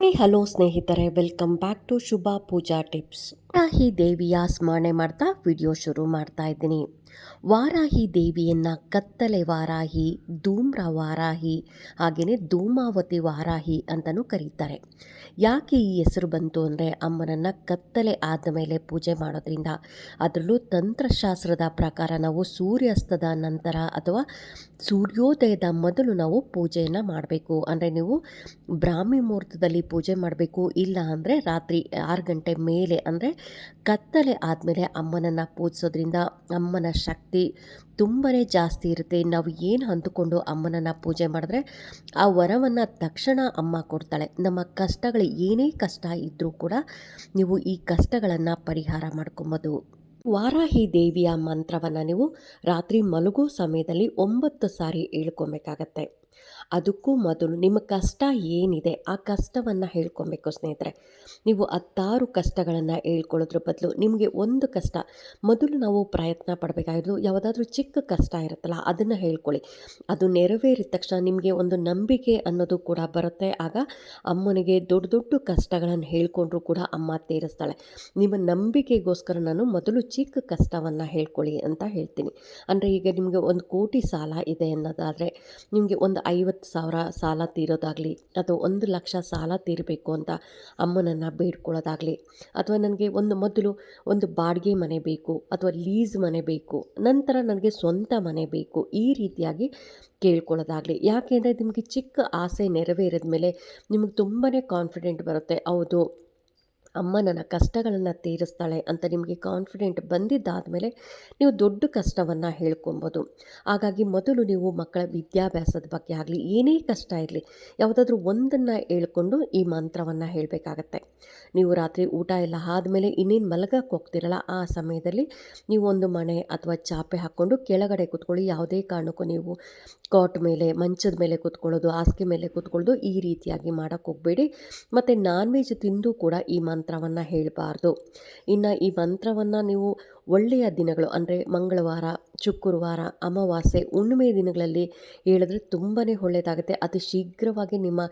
Hello ಸ್ನೇಹಿತರೆ. Welcome back to Shubha Pooja tips ಹಿ ದೇವಿಯ ಸ್ಮರಣೆ ಮಾಡ್ತಾ ವಿಡಿಯೋ ಶುರು ಮಾಡ್ತಾ ಇದ್ದೀನಿ. ವಾರಾಹಿ ದೇವಿಯನ್ನ ಕತ್ತಲೆ ವಾರಾಹಿ, ಧೂಮ್ರ ವಾರಾಹಿ ಹಾಗೆಯೇ ಧೂಮಾವತಿ ವಾರಾಹಿ ಅಂತಲೂ ಕರೀತಾರೆ. ಯಾಕೆ ಈ ಹೆಸರು ಬಂತು ಅಂದರೆ ಅಮ್ಮನನ್ನು ಕತ್ತಲೆ ಆದ ಮೇಲೆ ಪೂಜೆ ಮಾಡೋದ್ರಿಂದ ಅದರಲ್ಲೂ ತಂತ್ರಶಾಸ್ತ್ರದ ಪ್ರಕಾರ ನಾವು ಸೂರ್ಯಾಸ್ತದ ನಂತರ ಅಥವಾ ಸೂರ್ಯೋದಯದ ಮೊದಲು ನಾವು ಪೂಜೆಯನ್ನು ಮಾಡಬೇಕು. ಅಂದರೆ ನೀವು ಬ್ರಾಹ್ಮಿ ಮುಹೂರ್ತದಲ್ಲಿ ಪೂಜೆ ಮಾಡಬೇಕು, ಇಲ್ಲ ಅಂದರೆ ರಾತ್ರಿ ಆರು ಗಂಟೆ ಮೇಲೆ ಅಂದರೆ ಕತ್ತಲೆ ಆದಮೇಲೆ ಅಮ್ಮನನ್ನು ಪೂಜಿಸೋದ್ರಿಂದ ಅಮ್ಮನ ಶಕ್ತಿ ತುಂಬಾ ಜಾಸ್ತಿ ಇರುತ್ತೆ. ನಾವು ಏನು ಅಂದುಕೊಂಡು ಅಮ್ಮನನ್ನು ಪೂಜೆ ಮಾಡಿದ್ರೆ ಆ ವರವನ್ನು ತಕ್ಷಣ ಅಮ್ಮ ಕೊಡ್ತಾಳೆ. ನಮ್ಮ ಕಷ್ಟಗಳು ಏನೇ ಕಷ್ಟ ಇದ್ದರೂ ಕೂಡ ನೀವು ಈ ಕಷ್ಟಗಳನ್ನು ಪರಿಹಾರ ಮಾಡ್ಕೊಬೋದು. ವಾರಾಹಿ ದೇವಿಯ ಮಂತ್ರವನ್ನು ನೀವು ರಾತ್ರಿ ಮಲಗೋ ಸಮಯದಲ್ಲಿ ಒಂಬತ್ತು ಸಾರಿ ಹೇಳ್ಕೊಬೇಕಾಗತ್ತೆ. ಅದಕ್ಕೂ ಮೊದಲು ನಿಮ್ಮ ಕಷ್ಟ ಏನಿದೆ ಆ ಕಷ್ಟವನ್ನು ಹೇಳ್ಕೊಬೇಕು ಸ್ನೇಹಿತರೆ. ನೀವು ಹತ್ತಾರು ಕಷ್ಟಗಳನ್ನು ಹೇಳ್ಕೊಳ್ಳೋದ್ರ ಬದಲು ನಿಮಗೆ ಒಂದು ಕಷ್ಟ, ಮೊದಲು ನಾವು ಪ್ರಯತ್ನ ಪಡಬೇಕಾಗಿರೋದು ಯಾವುದಾದ್ರೂ ಚಿಕ್ಕ ಕಷ್ಟ ಇರುತ್ತಲ್ಲ ಅದನ್ನು ಹೇಳ್ಕೊಳ್ಳಿ. ಅದು ನೆರವೇರಿದ ತಕ್ಷಣ ನಿಮಗೆ ಒಂದು ನಂಬಿಕೆ ಅನ್ನೋದು ಕೂಡ ಬರುತ್ತೆ. ಆಗ ಅಮ್ಮನಿಗೆ ದೊಡ್ಡ ದೊಡ್ಡ ಕಷ್ಟಗಳನ್ನು ಹೇಳ್ಕೊಂಡ್ರೂ ಕೂಡ ಅಮ್ಮ ತೀರಿಸ್ತಾಳೆ. ನಿಮ್ಮ ನಂಬಿಕೆಗೋಸ್ಕರ ನಾನು ಮೊದಲು ಚಿಕ್ಕ ಕಷ್ಟವನ್ನು ಹೇಳ್ಕೊಳ್ಳಿ ಅಂತ ಹೇಳ್ತೀನಿ. ಅಂದರೆ ಈಗ ನಿಮಗೆ ಒಂದು ಕೋಟಿ ಸಾಲ ಇದೆ ಅನ್ನೋದಾದರೆ ನಿಮಗೆ ಒಂದು ಐವತ್ತು ಸಾವಿರ ಸಾಲ ತೀರೋದಾಗಲಿ ಅಥವಾ ಒಂದು ಲಕ್ಷ ಸಾಲ ತೀರಬೇಕು ಅಂತ ಅಮ್ಮನನ್ನು ಬೇಡ್ಕೊಳ್ಳೋದಾಗಲಿ, ಅಥವಾ ನನಗೆ ಒಂದು ಮೊದಲು ಒಂದು ಬಾಡಿಗೆ ಮನೆ ಬೇಕು, ಅಥವಾ ಲೀಸ್ ಮನೆ ಬೇಕು, ನಂತರ ನನಗೆ ಸ್ವಂತ ಮನೆ ಬೇಕು, ಈ ರೀತಿಯಾಗಿ ಕೇಳ್ಕೊಳ್ಳೋದಾಗಲಿ. ಯಾಕೆಂದರೆ ನಿಮಗೆ ಚಿಕ್ಕ ಆಸೆ ನೆರವೇರಿದ ಮೇಲೆ ನಿಮಗೆ ತುಂಬಾ ಕಾನ್ಫಿಡೆಂಟ್ ಬರುತ್ತೆ. ಹೌದು. ಅಮ್ಮ ಕಷ್ಟಗಳನ್ನು ತೀರಿಸ್ತಾಳೆ ಅಂತ ನಿಮಗೆ ಕಾನ್ಫಿಡೆಂಟ್ ಬಂದಿದ್ದಾದ ಮೇಲೆ ನೀವು ದೊಡ್ಡ ಕಷ್ಟವನ್ನು ಹೇಳ್ಕೊಬೋದು. ಹಾಗಾಗಿ ಮೊದಲು ನೀವು ಮಕ್ಕಳ ವಿದ್ಯಾಭ್ಯಾಸದ ಬಗ್ಗೆ ಆಗಲಿ, ಏನೇ ಕಷ್ಟ ಇರಲಿ, ಯಾವುದಾದ್ರೂ ಒಂದನ್ನು ಹೇಳ್ಕೊಂಡು ಈ ಮಂತ್ರವನ್ನು ಹೇಳಬೇಕಾಗತ್ತೆ. ನೀವು ರಾತ್ರಿ ಊಟ ಎಲ್ಲ ಆದಮೇಲೆ ಇನ್ನೇನು ಮಲಗಕ್ಕೆ ಹೋಗ್ತಿರಲ್ಲ, ಆ ಸಮಯದಲ್ಲಿ ನೀವು ಒಂದು ಮನೆ ಅಥವಾ ಚಾಪೆ ಹಾಕ್ಕೊಂಡು ಕೆಳಗಡೆ ಕೂತ್ಕೊಳ್ಳಿ. ಯಾವುದೇ ಕಾರಣಕ್ಕೂ ನೀವು ಕಾಟ್ ಮೇಲೆ, ಮಂಚದ ಮೇಲೆ ಕೂತ್ಕೊಳ್ಳೋದು, ಹಾಸಿಗೆ ಮೇಲೆ ಕೂತ್ಕೊಳ್ಳೋದು ಈ ರೀತಿಯಾಗಿ ಮಾಡೋಕ್ಕೆ ಹೋಗಬೇಡಿ. ಮತ್ತು ನಾನ್ ವೆಜ್ ತಿಂದು ಕೂಡ ಈ ಮಂತ್ರವನ್ನು ಹೇಳಬಾರ್ದು. ಇನ್ನು ಈ ಮಂತ್ರವನ್ನು ನೀವು ಒಳ್ಳೆಯ ದಿನಗಳು ಅಂದರೆ ಮಂಗಳವಾರ, ಶುಕ್ರವಾರ, ಅಮಾವಾಸ್ಯೆ, ಹುಣ್ಣಿಮೆ ದಿನಗಳಲ್ಲಿ ಹೇಳಿದ್ರೆ ತುಂಬಾ ಒಳ್ಳೆಯದಾಗುತ್ತೆ ಅತಿ ಶೀಘ್ರವಾಗಿ ನಿಮ್ಮ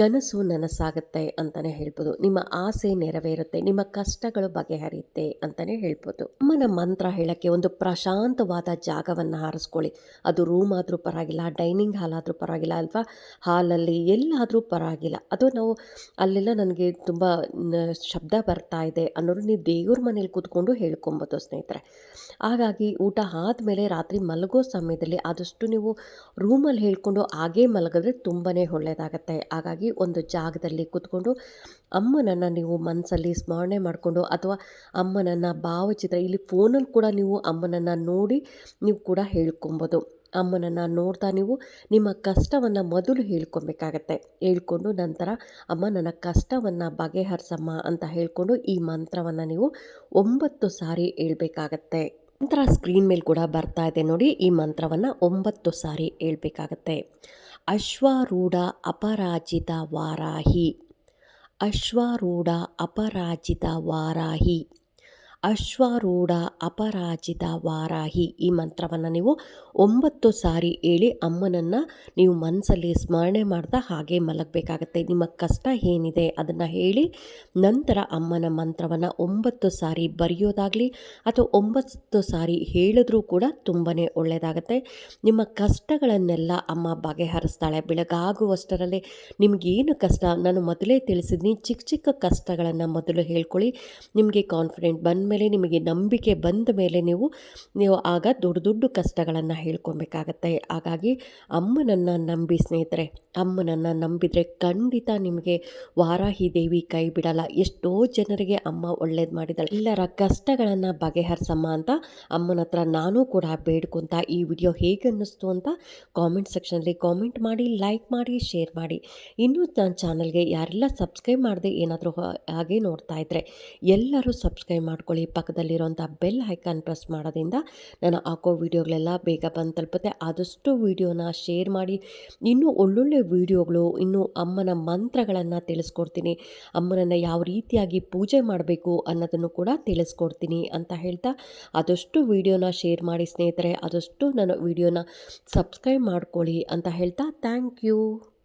ಕನಸು ನನಸಾಗುತ್ತೆ ಅಂತಲೇ ಹೇಳ್ಬೋದು. ನಿಮ್ಮ ಆಸೆ ನೆರವೇರುತ್ತೆ, ನಿಮ್ಮ ಕಷ್ಟಗಳು ಬಗೆಹರಿಯುತ್ತೆ ಅಂತಲೇ ಹೇಳ್ಬೋದು. ಅಮ್ಮನ ಮಂತ್ರ ಹೇಳೋಕ್ಕೆ ಒಂದು ಪ್ರಶಾಂತವಾದ ಜಾಗವನ್ನು ಹಾರಿಸ್ಕೊಳ್ಳಿ. ಅದು ರೂಮ್ ಆದರೂ ಪರವಾಗಿಲ್ಲ ಡೈನಿಂಗ್ ಹಾಲ್ ಆದರೂ ಪರವಾಗಿಲ್ಲ ಅಥವಾ ಹಾಲಲ್ಲಿ ಎಲ್ಲಾದರೂ ಪರವಾಗಿಲ್ಲ. ಅದು ನಾವು ಅಲ್ಲೆಲ್ಲ ನನಗೆ ತುಂಬ ಶಬ್ದ ಬರ್ತಾ ಇದೆ ಅನ್ನೋರು ನೀವು ದೇವ್ರ ಮನೇಲಿ ಕೂತ್ಕೊಂಡು ಹೇಳ್ಕೊಬೋದು ಸ್ನೇಹಿತರೆ ಹಾಗಾಗಿ ಊಟ ಆದಮೇಲೆ ರಾತ್ರಿ ಮಲಗೋ ಸಮಯದಲ್ಲಿ ಆದಷ್ಟು ನೀವು ರೂಮಲ್ಲಿ ಹೇಳ್ಕೊಂಡು ಹಾಗೇ ಮಲಗಿದ್ರೆ ತುಂಬಾ ಒಳ್ಳೆಯದಾಗತ್ತೆ. ಹಾಗಾಗಿ ಒಂದು ಜಾಗದಲ್ಲಿ ಕೂತ್ಕೊಂಡು ಅಮ್ಮನನ್ನು ನೀವು ಮನಸ್ಸಲ್ಲಿ ಸ್ಮರಣೆ ಮಾಡಿಕೊಂಡು ಅಥವಾ ಅಮ್ಮನನ್ನು ಭಾವಚಿತ್ರ, ಇಲ್ಲಿ ಫೋನಲ್ಲಿ ಕೂಡ ನೀವು ಅಮ್ಮನನ್ನು ನೋಡಿ ನೀವು ಕೂಡ ಹೇಳ್ಕೊಬೋದು. ಅಮ್ಮನನ್ನು ನೋಡ್ತಾ ನೀವು ನಿಮ್ಮ ಕಷ್ಟವನ್ನು ಮೊದಲು ಹೇಳ್ಕೊಬೇಕಾಗತ್ತೆ. ಹೇಳ್ಕೊಂಡು ನಂತರ ಅಮ್ಮ ನನ್ನ ಕಷ್ಟವನ್ನು ಬಗೆಹರಿಸಮ್ಮ ಅಂತ ಹೇಳ್ಕೊಂಡು ಈ ಮಂತ್ರವನ್ನು ನೀವು ಒಂಬತ್ತು ಸಾರಿ ಹೇಳ್ಬೇಕಾಗತ್ತೆ. ನಂತರ ಸ್ಕ್ರೀನ್ ಮೇಲೆ ಕೂಡ ಬರ್ತಾ ಇದೆ ನೋಡಿ ಈ ಮಂತ್ರವನ್ನು ಒಂಬತ್ತು ಸಾರಿ ಹೇಳ್ಬೇಕಾಗತ್ತೆ. ಅಶ್ವಾರೂಢ ಅಪರಾಜಿತ ವಾರಾಹಿ. ಅಶ್ವಾರೂಢ ಅಪರಾಜಿತ ವಾರಾಹಿ. ಅಶ್ವಾರೂಢ ಅಪರಾಜಿತ ವಾರಾಹಿ ಈ ಮಂತ್ರವನ್ನು ನೀವು ಒಂಬತ್ತು ಸಾರಿ ಹೇಳಿ ಅಮ್ಮನನ್ನು ನೀವು ಮನಸ್ಸಲ್ಲಿ ಸ್ಮರಣೆ ಮಾಡ್ತಾ ಹಾಗೆ ಮಲಗಬೇಕಾಗತ್ತೆ. ನಿಮ್ಮ ಕಷ್ಟ ಏನಿದೆ ಅದನ್ನು ಹೇಳಿ ನಂತರ ಅಮ್ಮನ ಮಂತ್ರವನ್ನು ಒಂಬತ್ತು ಸಾರಿ ಬರೆಯೋದಾಗಲಿ ಅಥವಾ ಒಂಬತ್ತು ಸಾರಿ ಹೇಳಿದ್ರೂ ಕೂಡ ತುಂಬಾ ಒಳ್ಳೆಯದಾಗತ್ತೆ ನಿಮ್ಮ ಕಷ್ಟಗಳನ್ನೆಲ್ಲ ಅಮ್ಮ ಬಗೆಹರಿಸ್ತಾಳೆ. ಬೆಳಗಾಗುವಷ್ಟರಲ್ಲಿ ನಿಮಗೇನು ಕಷ್ಟ? ನಾನು ಮೊದಲೇ ತಿಳಿಸಿದ್ನಿ, ಚಿಕ್ಕ ಚಿಕ್ಕ ಕಷ್ಟಗಳನ್ನು ಮೊದಲು ಹೇಳ್ಕೊಳ್ಳಿ. ನಿಮಗೆ ಕಾನ್ಫಿಡೆಂಟ್ ಬಂದ ಮೇಲೆ ನಿಮಗೆ ನಂಬಿಕೆ ಬಂದ ಮೇಲೆ ನೀವು ನೀವು ಆಗ ದೊಡ್ಡ ದೊಡ್ಡ ಕಷ್ಟಗಳನ್ನು ಹೇಳ್ಕೊಬೇಕಾಗತ್ತೆ. ಹಾಗಾಗಿ ಅಮ್ಮನನ್ನು ನಂಬಿ ಸ್ನೇಹಿತರೆ, ಅಮ್ಮನನ್ನು ನಂಬಿದರೆ ಖಂಡಿತ ನಿಮಗೆ ವಾರಾಹಿ ದೇವಿ ಕೈ ಬಿಡಲ್ಲ. ಎಷ್ಟೋ ಜನರಿಗೆ ಅಮ್ಮ ಒಳ್ಳೇದು ಮಾಡಿದಾಳೆ ಎಲ್ಲರ ಕಷ್ಟಗಳನ್ನು ಬಗೆಹರಿಸಮ್ಮ ಅಂತ ಅಮ್ಮನ ಹತ್ರ ನಾನು ಕೂಡ ಬೇಡ್ಕೊಂತ ಈ ವಿಡಿಯೋ ಹೇಗೆ ಅನ್ನಿಸ್ತು ಅಂತ ಕಾಮೆಂಟ್ ಸೆಕ್ಷನಲ್ಲಿ ಕಾಮೆಂಟ್ ಮಾಡಿ ಲೈಕ್ ಮಾಡಿ ಶೇರ್ ಮಾಡಿ. ಇನ್ನೂ ನನ್ನ ಚಾನಲ್ಗೆ ಯಾರೆಲ್ಲ ಸಬ್ಸ್ಕ್ರೈಬ್ ಮಾಡದೆ ಏನಾದರೂ ಹಾಗೆ ನೋಡ್ತಾ ಇದ್ದರೆ ಎಲ್ಲರೂ ಸಬ್ಸ್ಕ್ರೈಬ್ ಮಾಡ್ಕೊಳ್ಳಿ. ಪಕ್ಕದಲ್ಲಿರುವಂಥ ಬೆಲ್ ಐಕಾನ್ ಪ್ರೆಸ್ ಮಾಡೋದ್ರಿಂದ ನಾನು ಹಾಕೋ ವೀಡಿಯೋಗಳೆಲ್ಲ ಬೇಗ ಬಂದು ತಲುಪುತ್ತೆ. ಆದಷ್ಟು ವೀಡಿಯೋನ ಶೇರ್ ಮಾಡಿ, ಇನ್ನೂ ಒಳ್ಳೊಳ್ಳೆ ವೀಡಿಯೋಗಳು, ಇನ್ನೂ ಅಮ್ಮನ ಮಂತ್ರಗಳನ್ನು ತಿಳಿಸ್ಕೊಡ್ತೀನಿ, ಅಮ್ಮನನ್ನು ಯಾವ ರೀತಿಯಾಗಿ ಪೂಜೆ ಮಾಡಬೇಕು ಅನ್ನೋದನ್ನು ಕೂಡ ತಿಳಿಸ್ಕೊಡ್ತೀನಿ ಅಂತ ಹೇಳ್ತಾ, ಆದಷ್ಟು ವೀಡಿಯೋನ ಶೇರ್ ಮಾಡಿ ಸ್ನೇಹಿತರೆ, ಆದಷ್ಟು ನಾನು ವೀಡಿಯೋನ ಸಬ್ಸ್ಕ್ರೈಬ್ ಮಾಡ್ಕೊಳ್ಳಿ ಅಂತ ಹೇಳ್ತಾ, ಥ್ಯಾಂಕ್ ಯು.